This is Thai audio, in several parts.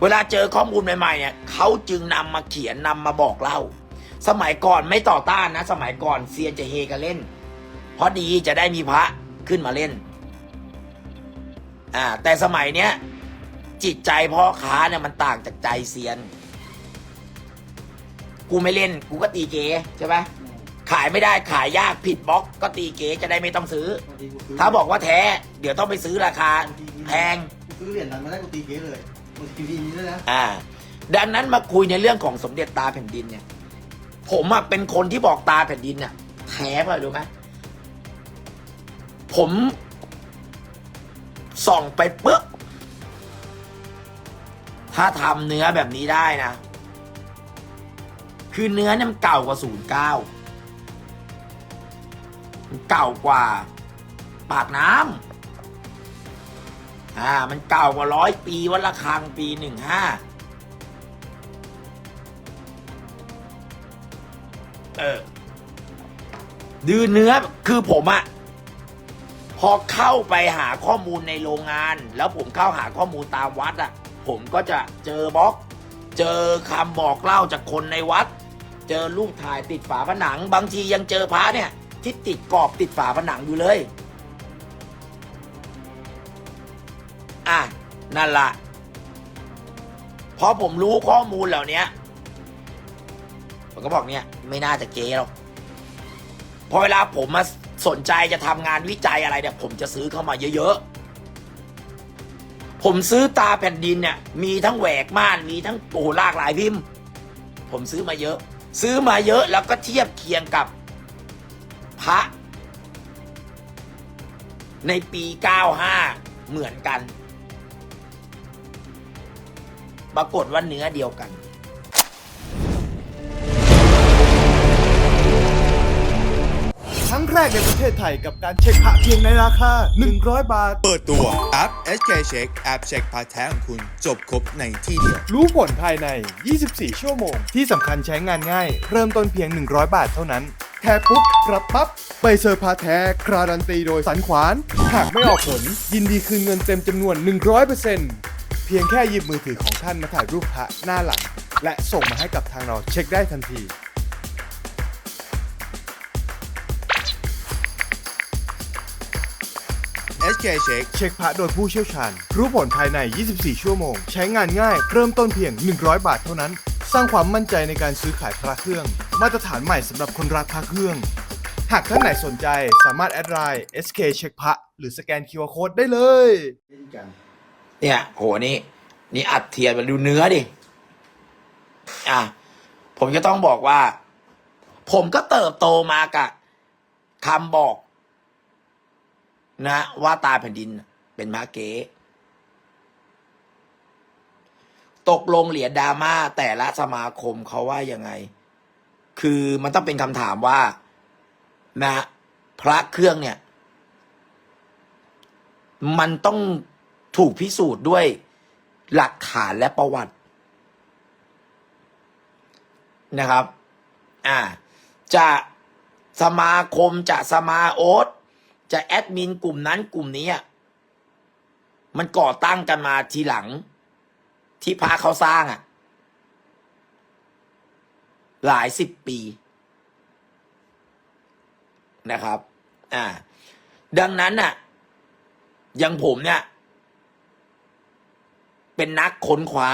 เวลาเจอข้อมูลใหม่ๆเนี่ยเขาจึงนำมาเขียนนำมาบอกเล่า สมัยก่อนไม่ต่อต้านนะ สมัยก่อนเซียนจะเฮกันเล่น เพราะดีจะได้มีพระขึ้นมาเล่นอ่าแต่สมัยเนี้ยจิตใจพ่อค้าเนี่ยมันต่างจากใจเซียน กูไม่เล่น กูก็ตีเก๋ใช่ไหมขายไม่ได้ขายยากผิดบล็อก ก็ตีเก๋จะได้ไม่ต้องซื้อ ถ้าบอกว่าแท้ เดี๋ยวต้องไปซื้อราคาแพงกูซื้อเหรียญนั้นมาได้กูตีเก๊เลย กูตีดีนี้ด้วยนะอ่า ดังนั้นมาคุยในเรื่องของสมเด็จตาแผ่นดินเนี่ย ผมอะเป็นคนที่บอกตาแผ่นดินเนี่ยแท้ป่ะรู้ไหมผมส่องไปปึ๊บถ้าทำเนื้อแบบนี้ได้นะ คือเนื้อเนี่ยมันเก่ากว่าศูนย์เก้าเก่ากว่า ปากน้ำ อ่า มันเก่ากว่าร้อยปีวัดละคังปีหนึ่งห้าเออดือเนื้อคือผมอะพอเข้าไปหาข้อมูลในโรงงาน แล้วผมเข้าหาข้อมูลตามวัดอะผมก็จะเจอบล็อก เจอคำบอกเล่าจากคนในวัด เจอรูปถ่ายติดฝาผนัง บางทียังเจอพระเนี่ย ที่ติดกรอบติดฝาผนังอยู่เลย นั่นละเพอผมรู้ข้อมูลเหล่านี้ผมก็บอกเนี่ย ไม่น่าจะเก๊หรอกพอเวลาผมมาสนใจจะทำงานวิจัยอะไรเนี่ย ผมจะซื้อเข้ามาเยอะๆ ผมซื้อตาแผ่นดินเนี่ย มีทั้งแหวกม่าน มีทั้งโอ้ลากหลายพิมพ์ ผมซื้อมาเยอะ ซื้อมาเยอะแล้วก็เทียบเคียงกับพระในปี 95 เหมือนกัน ปรากฏว่าเนื้อเดียวกันครั้งแรกในประเทศไทยกับการเช็คพระเพียงในราคา 100 บาท เปิดตัวแอป SK Check แอปเช็คพาร์ทแท้ของคุณจบครบในที่เดียว รู้ผลภายใน 24 ชั่วโมง ที่สำคัญใช้งานง่าย เริ่มต้นเพียง 100 บาทเท่านั้น แท้ปุ๊บรับปั๊บใบเซอร์พาแท้คราดันตีโดยสันขวาน หากไม่ออกผล ยินดีคืนเงินเต็มจำนวน 100% เพียงแค่หยิบมือถือของท่านมาถ่ายรูปพระหน้าหลัง และส่งมาให้กับทางเราเช็คได้ทันที SK Check เช็คพระโดยผู้เชี่ยวชาญ รู้ผลภายใน 24 ชั่วโมง ใช้งานง่าย เริ่มต้นเพียง 100 บาทเท่านั้น สร้างความมั่นใจในการซื้อขายพระเครื่อง มาตรฐานใหม่สำหรับคนรักพระเครื่อง หากท่านไหนสนใจสามารถแอดไลน์ SK เช็คพระหรือสแกน QR Code ได้เลยเล่นกัน เนี่ย โหนี่นี่อัดเทียนมาดูเนื้อดิ อะ ผมจะต้องบอกว่า ผมก็เติบโตมากับคำบอก นะ ว่าตาแผ่นดินเป็นม้าเก๋ตกลงเหรียญดราม่าแต่ละสมาคมเขาว่ายังไง คือมันต้องเป็นคำถามว่า นะ พระเครื่องเนี่ย มันต้อง ถูกพิสูจน์ด้วยหลักฐานและประวัตินะครับ อ่า จะสมาคมจะสมาโอตจะแอดมินกลุ่มนั้นกลุ่มนี้อะมันก่อตั้งกันมาทีหลัง ที่พระเขาสร้างอะ่ะ หลายสิบปีนะครับ อ่า ดังนั้นน่ะย่างผมเนี่ย เป็นนักค้นคว้า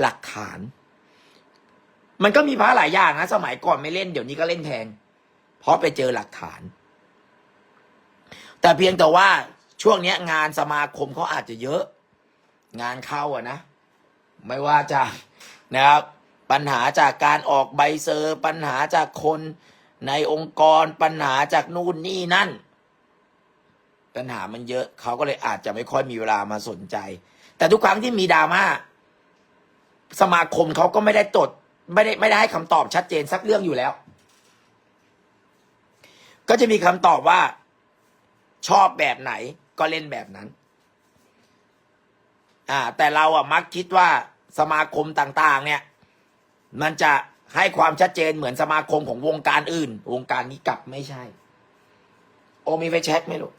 หลักฐาน มันก็มีพระหลายอย่างนะ สมัยก่อนไม่เล่นเดี๋ยวนี้ก็เล่นแทนเพราะไปเจอหลักฐาน แต่เพียงแต่ว่าช่วงนี้งานสมาคมเขาอาจจะเยอะ งานเข้าอะนะ ไม่ว่าจะนะครับปัญหาจากการออกใบเซอร์ ปัญหาจากคนในองค์กรปัญหาจากนู่นนี่นั่น ปัญหามันเยอะ เขาก็เลยอาจจะไม่ค่อยมีเวลามาสนใจ แต่ทุกครั้งที่มีดราม่าสมาคมเขาก็ไม่ได้ตดไม่ได้ไม่ได้ให้คำตอบชัดเจนสักเรื่องอยู่แล้ว ก็จะมีคำตอบว่า ชอบแบบไหนก็เล่นแบบนั้น อ่า แต่เราอะมักคิดว่าสมาคมต่าง ๆ เนี่ย มันจะให้ความชัดเจนเหมือนสมาคมของวงการอื่น วงการนี้กลับไม่ใช่ โอมีไฟแช็กไหมลูก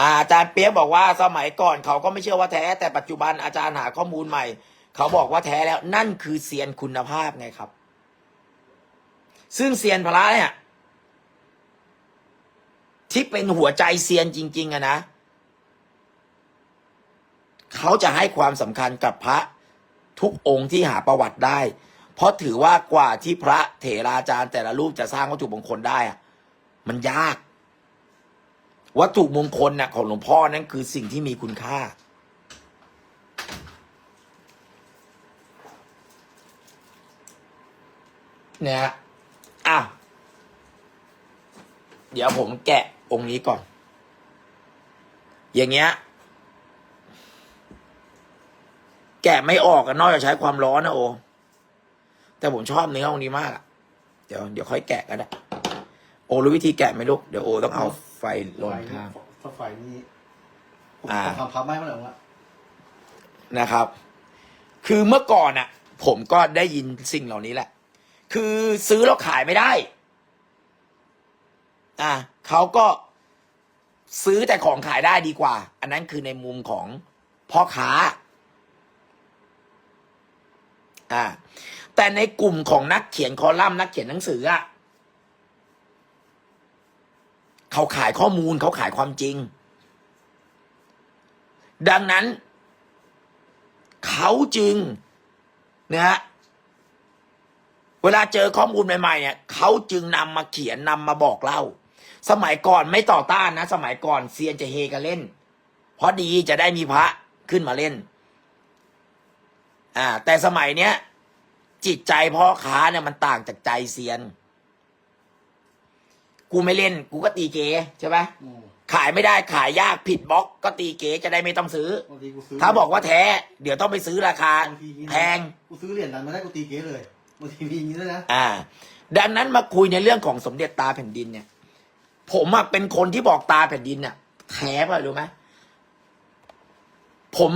อาจารย์เปียกบอกว่าสมัยก่อนเขาก็ไม่เชื่อว่าแท้ แต่ปัจจุบันอาจารย์หาข้อมูลใหม่ เขาบอกว่าแท้แล้วนั่นคือเซียนคุณภาพไงครับ ซึ่งเซียนพระเนี่ยที่เป็นหัวใจเซียนจริง ๆอะนะ เขาจะให้ความสำคัญกับพระทุกองค์ที่หาประวัติได้ เพราะถือว่ากว่าที่พระเถราจารย์แต่ละรูปจะสร้างวัตถุมงคลได้มันยาก วัตถุมงคลน่ะของหลวงพ่อนั่นคือสิ่งที่มีคุณค่าเนี่ยฮะอะ เดี๋ยวผมแกะองค์นี้ก่อน อย่างเงี้ย แกะไม่ออกอะนอกจากใช้ความร้อนนะโอ แต่ผมชอบเนื้อองค์นี้มากอะเดี๋ยวเดี๋ยวค่อยแกะก็ได้โอรู้วิธีแกะไหมลูก เดี๋ยวโอต้องเอา ไฟลนข้างถ้าไฟนี่ผมอ่าทำพับไม้มาแล้วละนะครับ คือเมื่อก่อนอะ ผมก็ได้ยินสิ่งเหล่านี้แหละ คือซื้อแล้วขายไม่ได้ อะเขาก็ซื้อแต่ของขายได้ดีกว่า อันนั้นคือในมุมของพ่อค้า อ่า แต่ในกลุ่มของนักเขียนคอลัมน์นักเขียนหนังสืออะ เขาขายข้อมูลเขาขายความจริง ดังนั้น เขาจึงนะฮะเวลาเจอข้อมูลใหม่ๆเนี่ยเขาจึงนำมาเขียนนำมาบอกเล่า สมัยก่อนไม่ต่อต้านนะ สมัยก่อนเซียนจะเฮกันเล่น เพราะดีจะได้มีพระขึ้นมาเล่น อ่า แต่สมัยเนี้ยจิตใจพ่อค้าเนี่ยมันต่างจากใจเซียน กูไม่เล่น กูก็ตีเกใช่ไหมอืมขายไม่ได้ขายยากผิดบล็อก ก็ตีเก๋จะได้ไม่ต้องซื้อ บางทีกูซื้อถ้าบอกว่าแท้ เดี๋ยวต้องไปซื้อราคา บางทีนี่นะแพง กูซื้อเหรียญนั้นมาได้กูตีเก๊เลยบางทีมีอย่างนี้ด้วยนะอ่า ดังนั้นมาคุยในเรื่องของสมเด็จตาแผ่นดินเนี่ย ผมอะเป็นคนที่บอกตาแผ่นดินเนี่ยแท้ป่ะรู้ไหมผม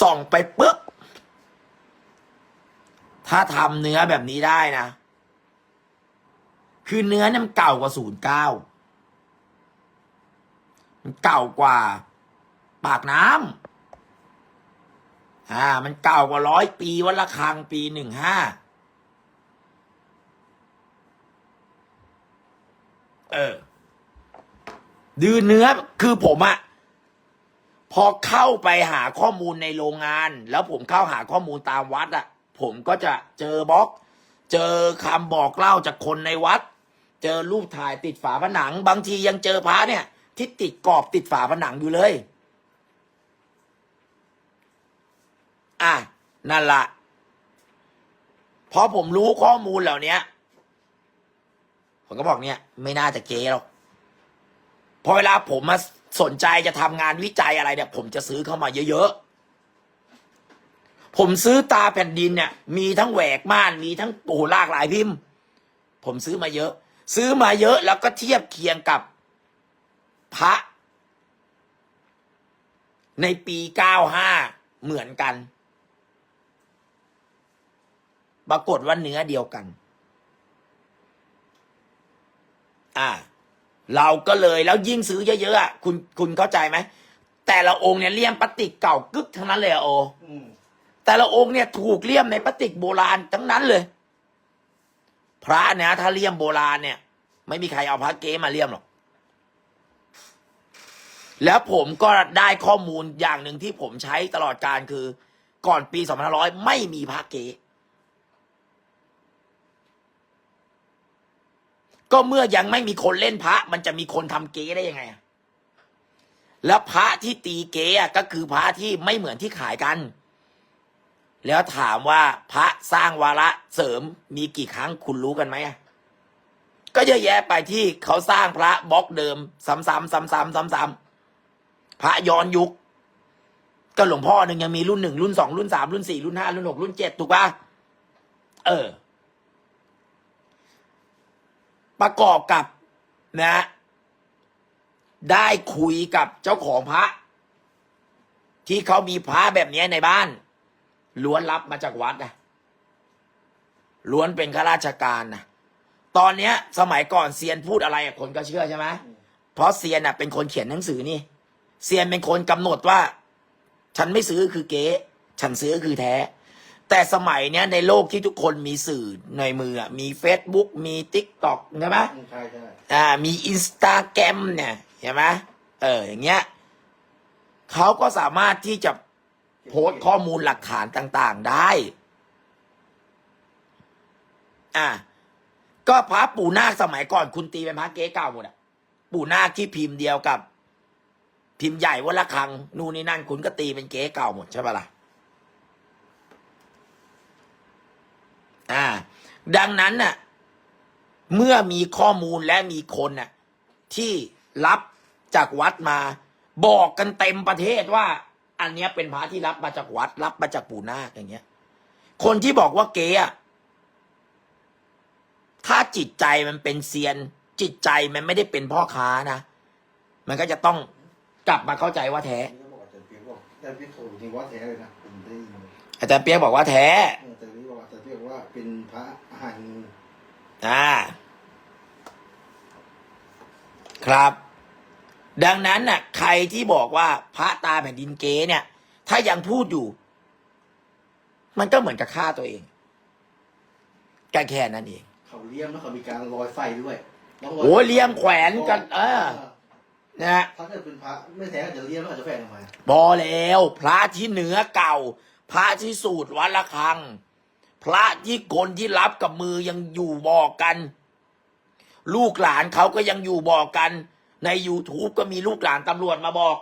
ส่องไปปุ๊บ ถ้าทำเนื้อแบบนี้ได้นะ คือเนื้อเนี่ยมันเก่ากว่าศูนย์เก้ามันเก่ากว่า ปากน้ำอ่า มันเก่ากว่าร้อยปีวัดละครังปีหนึ่งห้าเออดือเนื้อคือผมอะพอเข้าไปหาข้อมูลในโรงงาน แล้วผมเข้าหาข้อมูลตามวัดอะผมก็จะเจอบล็อก เจอคำบอกเล่าจากคนในวัด เจอรูปถ่ายติดฝาผนัง บางทียังเจอพระเนี่ย ที่ติดกรอบติดฝาผนังอยู่เลย อะนั่นละพอผมรู้ข้อมูลเหล่านี้ผมก็บอกเนี่ย ไม่น่าจะเก๊หรอกพอเวลาผมมาสนใจจะทำงานวิจัยอะไรเนี่ย ผมจะซื้อเข้ามาเยอะๆ ผมซื้อตาแผ่นดินเนี่ย มีทั้งแหวกม่าน มีทั้งโอ้ลากหลายพิมพ์ ผมซื้อมาเยอะ ซื้อมาเยอะแล้วก็เทียบเคียงกับพระ ในปีเก้าห้าเหมือนกัน ปรากฏว่าเนื้อเดียวกัน อ่า เราก็เลยแล้วยิ่งซื้อเยอะๆอะคุณคุณเข้าใจไหมแต่ละองค์เนี่ยเลี่ยมพลาสติกเก่ากึกทั้งนั้นเลยอะโออืมแต่ละองค์เนี่ยถูกเลี่ยมในพลาสติกโบราณทั้งนั้นเลย พระเนี่ยถ้าเลี่ยมโบราณเนี่ย ไม่มีใครเอาพระเก๊มาเลี่ยมหรอก แล้วผมก็ได้ข้อมูลอย่างหนึ่งที่ผมใช้ตลอดการคือ ก่อนปี2500ไม่มีพระเก๊ก็เมื่อยังไม่มีคนเล่นพระ มันจะมีคนทำเก๊ได้ยังไง แล้วพระที่ตีเก๊ก็คือพระที่ไม่เหมือนที่ขายกัน แล้วถามว่าพระสร้างวาระเสริมมีกี่ครั้งคุณรู้กันไหมก็เยอะแยะไปที่เขาสร้างพระบล็อกเดิม ซ้ำๆซ้ำๆซ้ำๆพระย้อนยุค ก็หลวงพ่อหนึ่งยังมีรุ่นหนึ่งรุ่นสองรุ่นสามรุ่นสี่รุ่นห้ารุ่นหกรุ่นเจ็ดถูกปะเออ ประกอบกับนะ ได้คุยกับเจ้าของพระ ที่เขามีพระแบบนี้ในบ้าน ล้วนรับมาจากวัดนะล้วนเป็นข้าราชการนะตอนเนี้ย สมัยก่อนเซียนพูดอะไรอะคนก็เชื่อใช่ไหมเพราะเซียนอะเป็นคนเขียนหนังสือนี่เซียนเป็นคนกำหนดว่า ฉันไม่ซื้อคือเก๊ฉันซื้อคือแท้ แต่สมัยเนี้ยในโลกที่ทุกคนมีสื่อในมืออะมี Facebook มีทิกตอกใช่ไหมใช่ใช่อ่า มีอินสตาแกรมเนี่ยใช่ไหมเอออย่างเงี้ยเขาก็สามารถที่จะ โพสต์ข้อมูลหลักฐานต่างๆได้ อ่าก็พระปู่นาคสมัยก่อนคุณตีเป็นพระเก๊เก่าหมดอะ ปู่นาคที่พิมพ์เดียวกับ พิมพ์ใหญ่วัละคัง นู่นนี่นั่นคุณก็ตีเป็นเก๊เก่าหมดใช่ปะล่ะ อ่า ดังนั้นน่ะ เมื่อมีข้อมูลและมีคนน่ะ ที่รับจากวัดมา บอกกันเต็มประเทศว่า อันเนี้ยเป็นพระที่รับมาจากวัด รับมาจากปู่นาคอย่างเงี้ย คนที่บอกว่าเก๊อะถ้าจิตใจมันเป็นเซียน จิตใจมันไม่ได้เป็นพ่อค้านะ มันก็จะต้องกลับมาเข้าใจว่าแท้นี่ก็บอกอาจารย์เปียกบอกอาจารย์เปียกโทรจริงว่าแท้เลยนะผมได้ยินเลยอาจารย์เปียกบอกว่าแท้ อาจารย์นี่บอกอาจารย์เปียกว่าเป็นพระอาหารงูอ่า ครับ ดังนั้นน่ะ ใครที่บอกว่าพระตาแผ่นดินเก๊เนี่ย ถ้ายังพูดอยู่ มันก็เหมือนกับฆ่าตัวเองแค่แค่นั้นเองเขาเลี้ยมแล้วเขามีการลอยไฟด้วยแล้วลโอ้ยเลี้ยงแขวนกัน เออนะฮะถ้าเกิดเป็นพระไม่แท้อาจจะเลี้ยมแล้วอาจจะแฝงออกมาพอแล้ว พระที่เหนือเก่า พระที่สูตรวัดละคัง พระที่คนที่รับกับมือยังอยู่บอกกัน ลูกหลานเขาก็ยังอยู่บอกกัน ใน YouTube ก็มีลูกหลานตำรวจมาบอก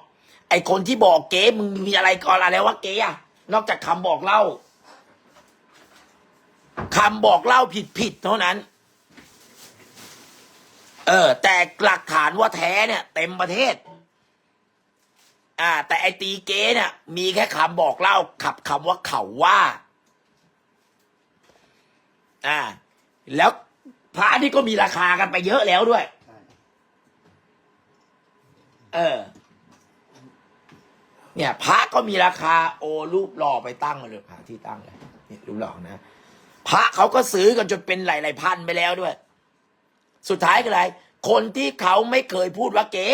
ไอคนที่บอกเก๊มึงมีอะไรก่อนอะไรวะเก๊อะนอกจากคำบอกเล่าคำบอกเล่าผิดผิดเท่านั้น เออ แต่หลักฐานว่าแท้เนี่ย เต็มประเทศ อ่า แต่ไอตีเก๊เนี่ย มีแค่คำบอกเล่าขับคำว่าเขาว่า อ่า แล้วพระนี่ก็มีราคากันไปเยอะแล้วด้วย เออ เนี่ยพระก็มีราคา โอรูปหล่อไปตั้งมาเลยพระที่ตั้งเลยเนี่ยรูปหล่อนะพระเขาก็ซื้อกันจนเป็นหลายๆพันไปแล้วด้วย สุดท้ายก็อะไร คนที่เขาไม่เคยพูดว่าเก๊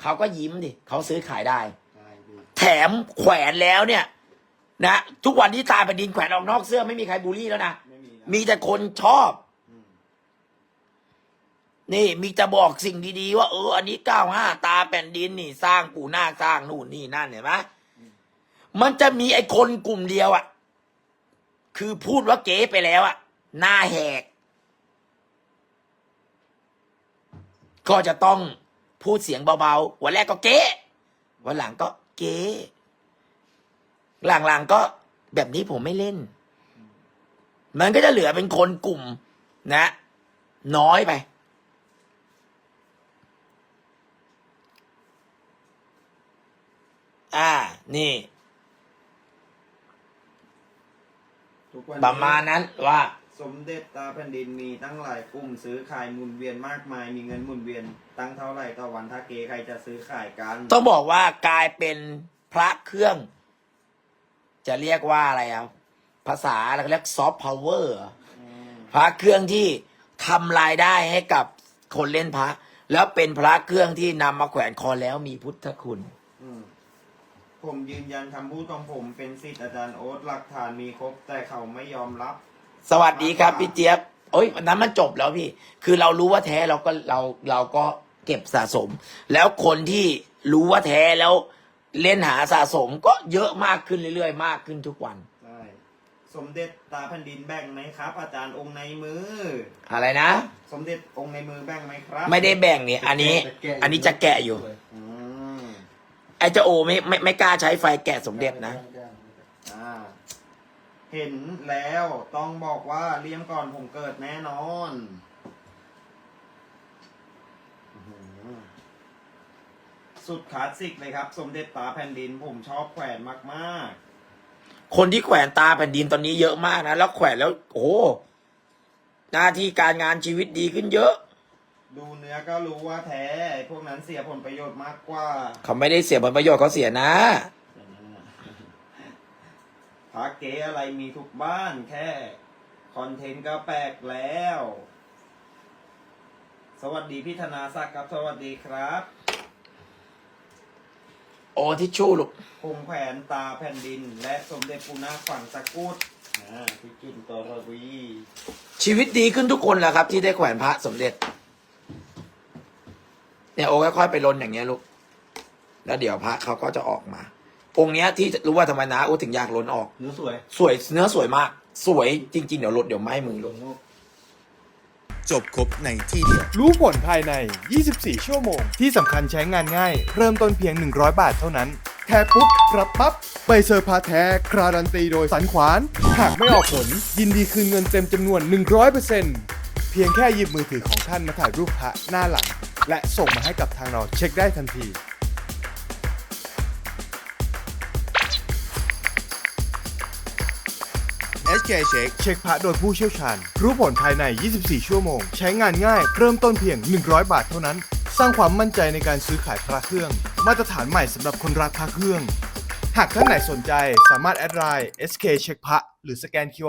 เขาก็ยิ้มดิเขาซื้อขายได้ใช่พี่แถมแขวนแล้วเนี่ย นะทุกวันที่ตายแผ่นดินแขวนออกนอกเสื้อไม่มีใครบูลลี่แล้วนะไม่มีนะมีแต่คนชอบอืม นี่มีจะบอกสิ่งดีๆว่าเอออันนี้เก้าห้าตาแผ่นดินนี่สร้างปู่นาสร้างนู่นนี่นั่นเห็นไหมมันจะมีไอ้คนกลุ่มเดียวอะคือพูดว่าเก๋ไปแล้วอะหน้าแหก ก็จะต้องพูดเสียงเบาๆวันแรกก็เก๋วันหลังก็เก๋หลังๆก็แบบนี้ผมไม่เล่น มันก็จะเหลือเป็นคนกลุ่มนะ น้อยไป อ่า นี่ ทุกวันประมาณนั้นว่า สมเด็จตาแผ่นดินมีตั้งหลายกลุ่มซื้อขายหมุนเวียนมากมาย มีเงินหมุนเวียน ตั้งเท่าไหร่ต่อวันถ้าเกใครจะซื้อขายกันต้องบอกว่ากลายเป็นพระเครื่อง จะเรียกว่าอะไรครับ ภาษาเราเรียกซอฟต์พาวเวอร์อืมพระเครื่องที่ทำรายได้ให้กับคนเล่นพระ แล้วเป็นพระเครื่องที่นำมาแขวนคอแล้วมีพุทธคุณ อืม ผมยืนยันคำพูดของผมเป็นสิทธิ์อาจารย์โอ๊ตหลักฐานมีครบ แต่เขาไม่ยอมรับ สวัสดีครับพี่เจี๊ยบโอ้ยวันนั้นมันจบแล้วพี่ คือเรารู้ว่าแท้เราก็เราเราก็เก็บสะสม แล้วคนที่รู้ว่าแท้แล้วเล่นหาสะสมก็เยอะมากขึ้นเรื่อยๆ มากขึ้นทุกวัน ใช่สมเด็จตาแผ่นดินแบ่งไหมครับ อาจารย์องค์ในมือ อะไรนะ สมเด็จองค์ในมือแบ่งไหมครับไม่ได้แบ่งนี่อันนี้ อันนี้จะแกะอยู่ อืม ไอ้เจ้าโอไม่ไม่ไม่กล้าใช้ไฟแกะสมเด็จนะ อ่าเห็นแล้วต้องบอกว่าเลี้ยงก่อนผมเกิดแน่นอนอื้อหือสุดคลาสสิกเลยครับ สมเด็จตาแผ่นดินผมชอบแขวนมากคนที่แขวนตาแผ่นดินตอนนี้เยอะมากนะ แล้วแขวนแล้ว โอ้โหหน้าที่การงานชีวิตดีขึ้นเยอะๆ ดูเนื้อก็รู้ว่าแท้ไอ้พวกนั้นเสียผลประโยชน์มากกว่าเขาไม่ได้เสียผลประโยชน์เขาเสียนะพระเก๋อะไรมีทุกบ้านแค่ คอนเทนต์ก็แปลกแล้ว สวัสดีพี่ธนาศักดิ์ครับ สวัสดีครับ โอ้ทิชชู่ลูกพงแผนตาแผ่นดิน และสมเด็จปูนาขวัญสกุดอ่าพี่กินตอรวีชีวิตดีขึ้นทุกคนแหละครับ ที่ได้แขวนพระสมเด็จ เนี่ยโอ้ค่อยๆไปลนอย่างเงี้ยลูก แล้วเดี๋ยวพระเขาก็จะออกมา องค์เนี้ยที่รู้ว่าทำไมนะโอ้ถึงอยากลนออก เนื้อสวย สวยเนื้อสวยมาก สวยจริง ๆ เดี๋ยวลดเดี๋ยวไหม้มือลูกจบครบในที่เดียว รู้ผลภายใน 24 ชั่วโมง ที่สำคัญใช้งานง่าย เริ่มต้นเพียง 100 บาทเท่านั้น แค่ปุ๊บรับปั๊บใบเซอร์พาแท้การันตีโดยสันขวาน หากไม่ออกผล ยินดีคืนเงินเต็มจำนวน 100%เพียงแค่หยิบมือถือของท่านมาถ่ายรูปพระหน้าหลัง และส่งมาให้กับทางเราเช็คได้ทันที SK Check เช็คพระโดยผู้เชี่ยวชาญ รู้ผลภายใน 24 ชั่วโมง ใช้งานง่าย เริ่มต้นเพียง 100 บาทเท่านั้น สร้างความมั่นใจในการซื้อขายพระเครื่อง มาตรฐานใหม่สำหรับคนรักพระเครื่อง หากท่านไหนสนใจสามารถแอดไลน์ SK เช็คพระหรือสแกน QR